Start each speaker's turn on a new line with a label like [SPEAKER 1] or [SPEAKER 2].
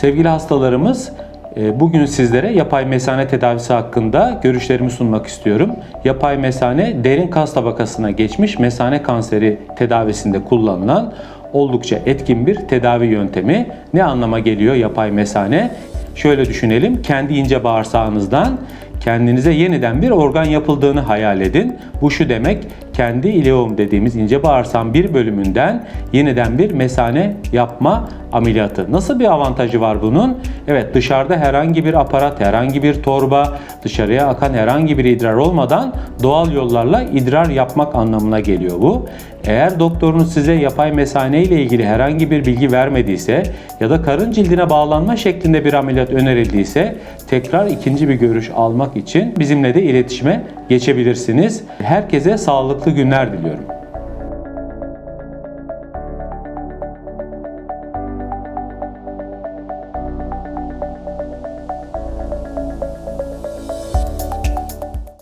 [SPEAKER 1] Sevgili hastalarımız, e, bugün sizlere yapay mesane tedavisi hakkında görüşlerimi sunmak istiyorum. Yapay mesane derin kas tabakasına geçmiş mesane kanseri tedavisinde kullanılan oldukça etkin bir tedavi yöntemi. Ne anlama geliyor yapay mesane? Şöyle düşünelim, kendi ince bağırsağınızdan kendinize yeniden bir organ yapıldığını hayal edin. Bu şu demek, kendi ileum dediğimiz ince bağırsağın bir bölümünden yeniden bir mesane yapma ameliyatı. Nasıl bir avantajı var bunun? Evet dışarıda herhangi bir aparat, herhangi bir torba, dışarıya akan herhangi bir idrar olmadan doğal yollarla idrar yapmak anlamına geliyor bu. Eğer doktorunuz size yapay mesane ile ilgili herhangi bir bilgi vermediyse ya da karın cildine bağlanma şeklinde bir ameliyat önerildiyse tekrar ikinci bir görüş almak için bizimle de iletişime geçebilirsiniz. Herkese sağlıklı günler diliyorum.